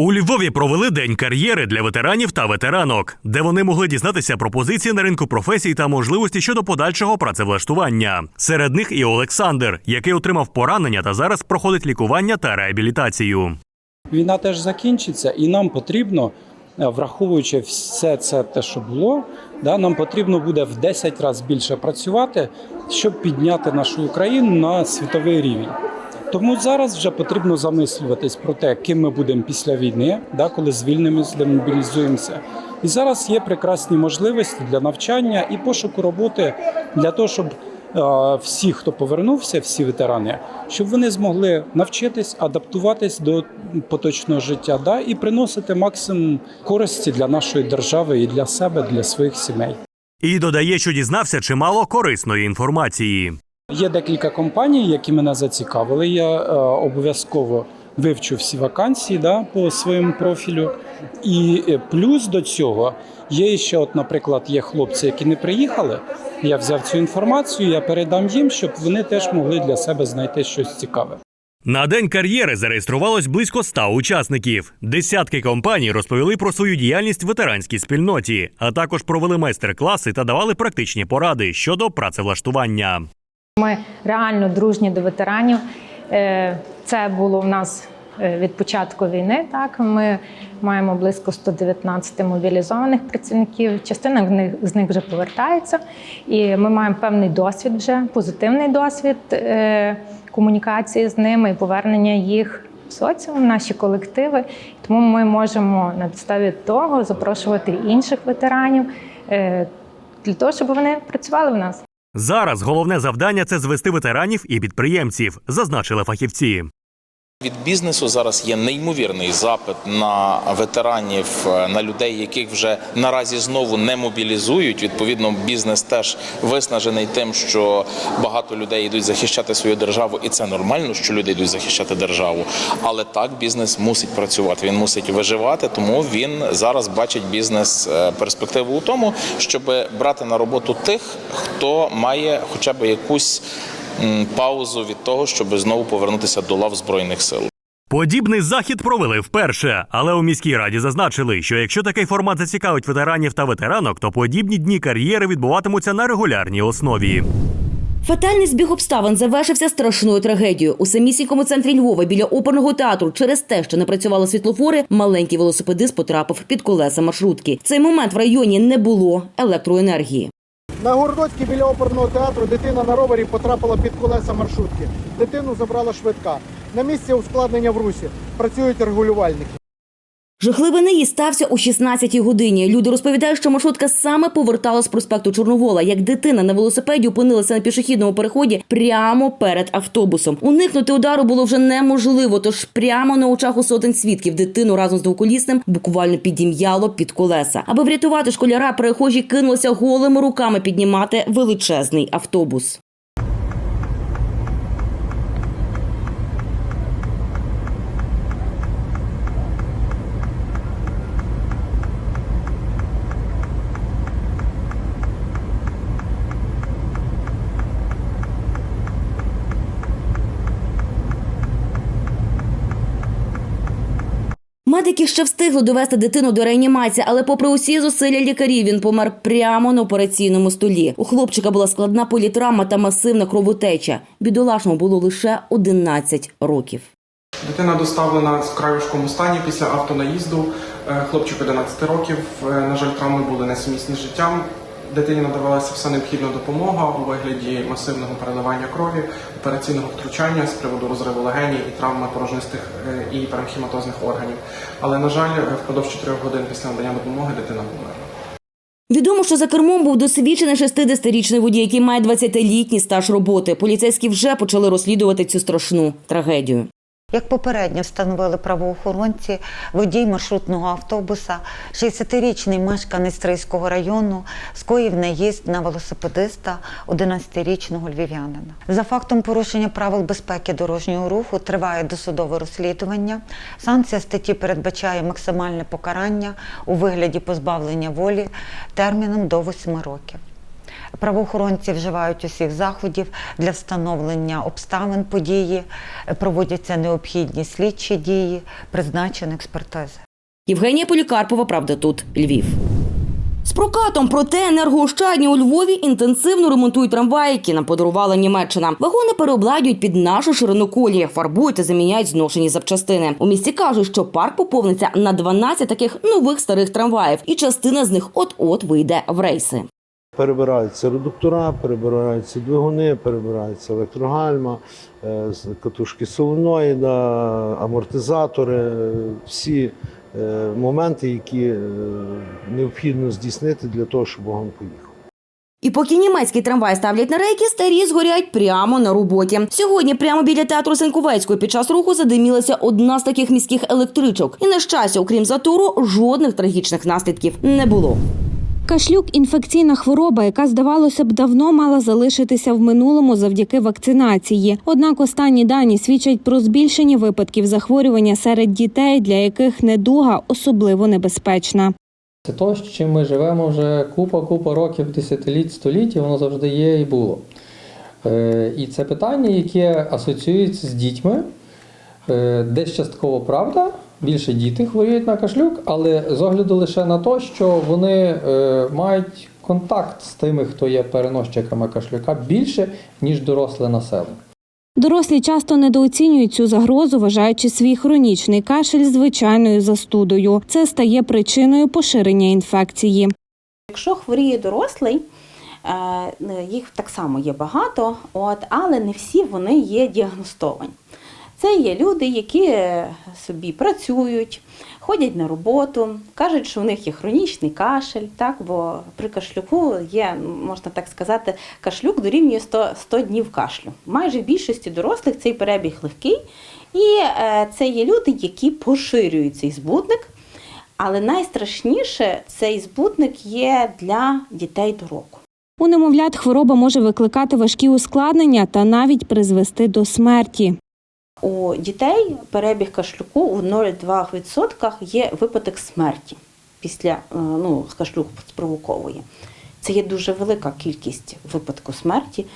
У Львові провели день кар'єри для ветеранів та ветеранок, де вони могли дізнатися про позиції на ринку професій та можливості щодо подальшого працевлаштування. Серед них і Олександр, який отримав поранення та зараз проходить лікування та реабілітацію. Війна теж закінчиться, і нам потрібно, е, враховуючи все це, те, що було, да, нам потрібно буде в 10 разів більше працювати, щоб підняти нашу Україну на світовий рівень. Тому зараз вже потрібно замислюватись про те, ким ми будемо після війни, да, коли звільнимось, демобілізуємося. І зараз є прекрасні можливості для навчання і пошуку роботи для того, щоб е, всі, хто повернувся, всі ветерани, щоб вони змогли навчитись, адаптуватись до поточного життя, да, і приносити максимум користі для нашої держави і для себе, для своїх сімей. І додає, що дізнався чимало корисної інформації. Є декілька компаній, які мене зацікавили. Я е, обов'язково вивчу всі вакансії да, по своєму профілю. І е, плюс до цього є ще, от, наприклад, є хлопці, які не приїхали. Я взяв цю інформацію, я передам їм, щоб вони теж могли для себе знайти щось цікаве. На день кар'єри зареєструвалось близько ста учасників. Десятки компаній розповіли про свою діяльність в ветеранській спільноті, а також провели майстер-класи та давали практичні поради щодо працевлаштування. Ми реально дружні до ветеранів. Е, Це було в нас е, від початку війни. Так ми маємо близько 119 мобілізованих працівників. Частина з них вже повертається, і ми маємо певний досвід вже позитивний досвід е, комунікації з ними і повернення їх в соціум, в наші колективи. Тому ми можемо на підставі того запрошувати інших ветеранів для того, щоб вони працювали в нас. Зараз головне завдання це звести ветеранів і підприємців, зазначили фахівці. Від бізнесу зараз є неймовірний запит на ветеранів, е, на людей, яких вже наразі знову не мобілізують. Відповідно, бізнес теж виснажений тим, що багато людей йдуть захищати свою державу, і це нормально, що люди йдуть захищати державу. Але так бізнес мусить працювати. Він мусить виживати, тому він зараз бачить бізнес е, перспективу у тому, щоб брати на роботу тих, хто має хоча б якусь паузу від того, щоб знову повернутися до лав збройних сил. Подібний захід провели вперше, але у міській раді зазначили, що якщо такий формат зацікавить ветеранів та ветеранок, то подібні дні кар'єри відбуватимуться на регулярній основі. Фатальний збіг обставин завершився страшною трагедією. У самісінькому центрі Львова біля оперного театру через те, що не працювали світлофори, маленький велосипедист потрапив під колеса маршрутки. В цей момент в районі не було електроенергії. На Городоцькій біля оперного театру дитина на ровері потрапила під колеса маршрутки. Дитину забрала швидка. На місці ускладнення в русі працюють регулювальники. Жахливий наїзд стався о 16-й годині. Люди розповідають, що маршрутка саме повертала з проспекту Чорновола, як дитина на велосипеді опинилася на пішохідному переході прямо перед автобусом. Уникнути удару було вже неможливо, тож прямо на очах у сотень свідків дитину разом з двоколісним буквально підім'яло під колеса. Аби врятувати школяра, перехожі кинулися голими руками піднімати величезний автобус. Медики ще встигли довести дитину до реанімації, але, попри усі зусилля лікарів, він помер прямо на операційному столі. У хлопчика була складна політравма та масивна кровотеча. Бідолашному було лише 11 років. Дитина доставлена в краюшкому стані після автонаїзду. Е, Хлопчик 11 років. Е, На жаль, травми були несумісні з життям. Дитині надавалася вся необхідна допомога у вигляді масивного переливання крові, операційного втручання з приводу розриву легенів і травми порожнистих е, і паренхіматозних органів. Але, на жаль, е, впродовж 4 годин після надання допомоги дитина померла. Відомо, що за кермом був досвідчений 60-річний водій, який має 20-літній стаж роботи. Поліцейські вже почали розслідувати цю страшну трагедію. Як попередньо встановили правоохоронці, водій маршрутного автобуса, 60-річний мешканець Стрийського району, скоїв наїзд на велосипедиста 11-річного львів'янина. За фактом порушення правил безпеки дорожнього руху триває досудове розслідування. Санкція статті передбачає максимальне покарання у вигляді позбавлення волі терміном до 8 років. Правоохоронці вживають усіх заходів для встановлення обставин події, проводяться необхідні слідчі дії, призначені експертизи. Євгенія Полікарпова, правда, тут Львів. З прокатом, проте енергоощадні у Львові інтенсивно ремонтують трамваї, які нам подарувала Німеччина. Вагони переобладюють під нашу ширину колії, фарбують та заміняють зношені запчастини. У місті кажуть, що парк поповниться на 12 таких нових старих трамваїв, і частина з них от-от вийде в рейси. Перебираються редуктора, перебираються двигуни, перебираються електрогальма, е, катушки соленоїда, амортизатори, всі е, моменти, які е, необхідно здійснити для того, щоб вагон поїхав. І поки німецький трамвай ставлять на рейки, старі згорять прямо на роботі. Сьогодні, прямо біля театру Сенковецької, під час руху задимілася одна з таких міських електричок. І на щастя, окрім затору, жодних трагічних наслідків не було. Кашлюк інфекційна хвороба, яка здавалося б давно мала залишитися в минулому завдяки вакцинації. Однак останні дані свідчать про збільшення випадків захворювання серед дітей, для яких недуга особливо небезпечна. Це то, з чим ми живемо вже купа-купа років, десятиліть, століть, і воно завжди є і було. Е, і це питання, яке асоціюється з дітьми. Е, десь частково правда, більше діти хворіють на кашлюк, але з огляду лише на те, що вони е, мають контакт з тими, хто є переносчиками кашлюка, більше, ніж доросле населення. Дорослі часто недооцінюють цю загрозу, вважаючи свій хронічний кашель звичайною застудою. Це стає причиною поширення інфекції. Якщо хворіє дорослий, е, їх так само є багато, от, але не всі вони є діагностовані. Це є люди, які е, собі працюють, ходять на роботу, кажуть, що у них є хронічний кашель, так, бо при кашлюку є, можна так сказати, кашлюк дорівнює 100, 100 днів кашлю. Майже в більшості дорослих цей перебіг легкий, і е, це є люди, які поширюють цей збутник. Але найстрашніше цей збутник є для дітей до року. У немовлят хвороба може викликати важкі ускладнення та навіть призвести до смерті. У дітей перебіг кашлюку у 0,2% є випадок смерті після е, ну, кашлюк спровоковує. Це є дуже велика кількість випадку смерті.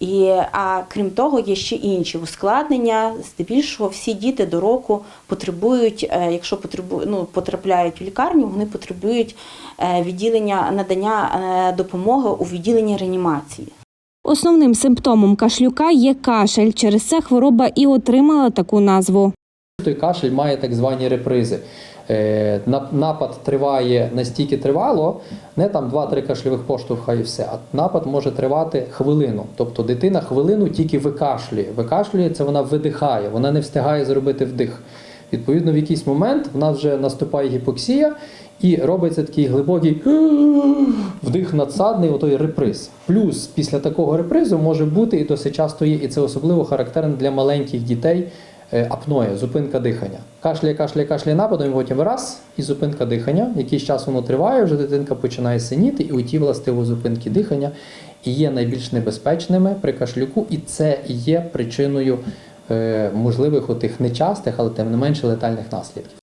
І, а крім того, є ще інші ускладнення. Здебільшого всі діти до року потребують, е, якщо потребують, ну, потрапляють в лікарню, вони потребують е, відділення надання допомоги у відділенні реанімації. Основним симптомом кашлюка є кашель. Через це хвороба і отримала таку назву. Той кашель має так звані репризи. Е, на- Напад триває настільки тривало, не там 2-3 кашльових поштовха і все, а напад може тривати хвилину. Тобто дитина хвилину тільки викашлює. Викашлює це вона видихає, вона не встигає зробити вдих. Відповідно, в якийсь момент в нас вже наступає гіпоксія і робиться такий глибокий вдих надсадний, отой реприз. Плюс після такого репризу може бути і досить часто є, і це особливо характерно для маленьких дітей. е, Апноя, зупинка дихання. Кашляє, кашляє, кашляє нападом, і потім раз, і зупинка дихання. Якийсь час воно триває, вже дитинка починає синіти, і оті властиво зупинки дихання і є найбільш небезпечними при кашлюку, і це є причиною е, можливих отих нечастих, але тим не менше летальних наслідків.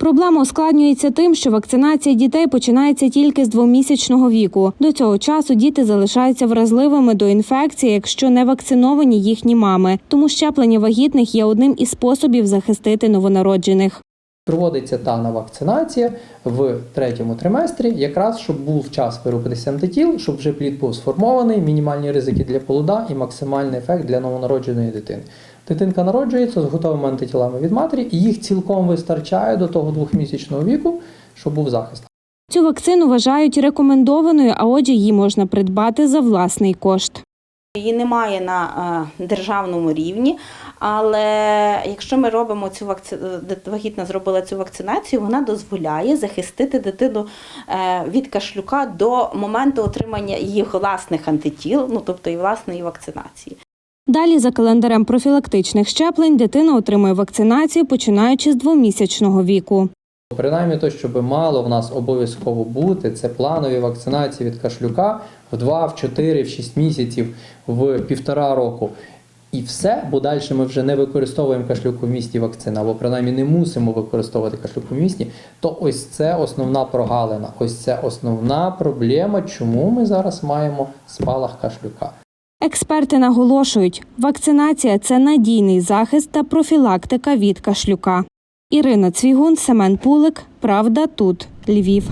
Проблема ускладнюється тим, що вакцинація дітей починається тільки з двомісячного віку. До цього часу діти залишаються вразливими до інфекції, якщо не вакциновані їхні мами. Тому щеплення вагітних є одним із способів захистити новонароджених. Проводиться дана вакцинація в третьому триместрі, якраз щоб був час виробитися антитіл, щоб вже плід був сформований, мінімальні ризики для полуда і максимальний ефект для новонародженої дитини. Дитинка народжується з готовими антитілами від матері, і їх цілком вистачає до того двохмісячного віку, щоб був захист. Цю вакцину вважають рекомендованою, а отже, її можна придбати за власний кошт. Її немає на е, державному рівні, але якщо ми робимо цю вакци... е, вагітна зробила цю вакцинацію, вона дозволяє захистити дитину е, від кашлюка до моменту отримання її власних антитіл, ну тобто і власної вакцинації. Далі, за календарем профілактичних щеплень, дитина отримує вакцинацію починаючи з двомісячного віку. Принаймні, то, що би мало в нас обов'язково бути, це планові вакцинації від кашлюка в 2, в 4, в 6 місяців, в півтора року. і все, бо далі ми вже не використовуємо кашлюковмісні вакцини, або принаймні не мусимо використовувати кашлюковмісні, то ось це основна прогалина, ось це основна проблема, чому ми зараз маємо спалах кашлюка. Експерти наголошують, вакцинація це надійний захист та профілактика від кашлюка. Ірина Цвігун, Семен Пулик. Правда, тут Львів.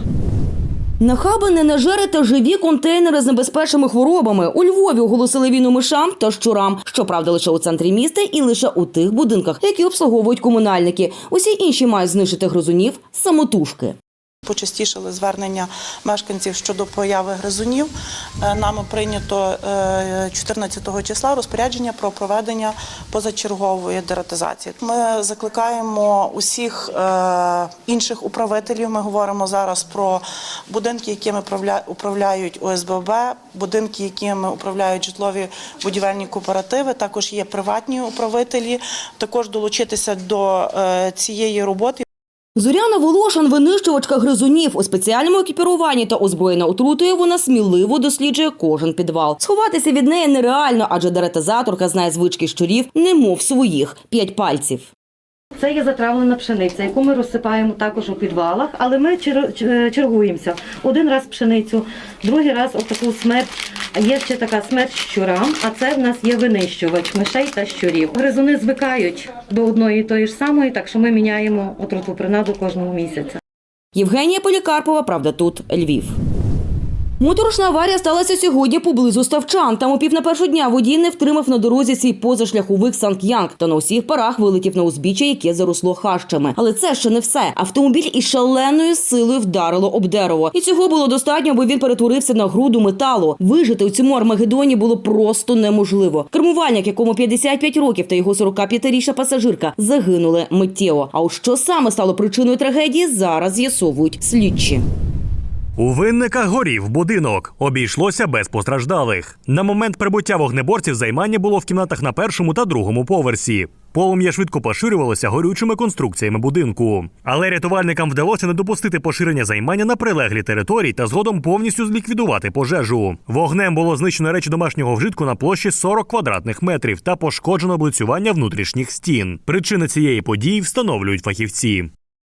Нахабини, нажери та живі контейнери з небезпечними хворобами. У Львові оголосили війну мишам та щурам. Щоправда, лише у центрі міста і лише у тих будинках, які обслуговують комунальники. Усі інші мають знищити гризунів самотужки. Почастішали звернення мешканців щодо появи гризунів. Е, Нами прийнято е, 14 числа розпорядження про проведення позачергової дератизації. Ми закликаємо усіх е, інших управителів. Ми говоримо зараз про будинки, якими управля- управляють ОСББ, будинки, якими управляють житлові будівельні кооперативи. Також є приватні управителі. Також долучитися до е, цієї роботи. Зоряна Волошин, винищувачка гризунів у спеціальному екіпіруванні та озброєна отрутою. Вона сміливо досліджує кожен підвал. Сховатися від неї нереально, адже деретизаторка знає звички щурів, немов своїх п'ять пальців. Це є затравлена пшениця, яку ми розсипаємо також у підвалах, але ми чер- чергуємося. Один раз пшеницю, другий раз отаку смерть. Є ще така смерть щурам, а це в нас є винищувач мишей та щурів. Гризуни звикають до одної тої ж самої, так що ми міняємо отруту принаду кожного місяця. Євгенія Полікарпова, правда, тут Львів. Моторошна аварія сталася сьогодні поблизу Ставчан. Там у пів на першу дня водій не втримав на дорозі свій позашляховик Санк'Янг та на усіх парах вилетів на узбіччя, яке заросло хащами. Але це ще не все. Автомобіль із шаленою силою вдарило об дерево. І цього було достатньо, бо він перетворився на груду металу. Вижити у цьому армагедоні було просто неможливо. Кермувальник, якому 55 років, та його 45-річна пасажирка загинули миттєво. А от що саме стало причиною трагедії, зараз з'ясовують слідчі. У винниках горів будинок. Обійшлося без постраждалих. На момент прибуття вогнеборців займання було в кімнатах на першому та другому поверсі. Полум'я швидко поширювалося горючими конструкціями будинку. Але рятувальникам вдалося не допустити поширення займання на прилеглі території та згодом повністю зліквідувати пожежу. Вогнем було знищено речі домашнього вжитку на площі 40 квадратних метрів та пошкоджено облицювання внутрішніх стін. Причини цієї події встановлюють фахівці.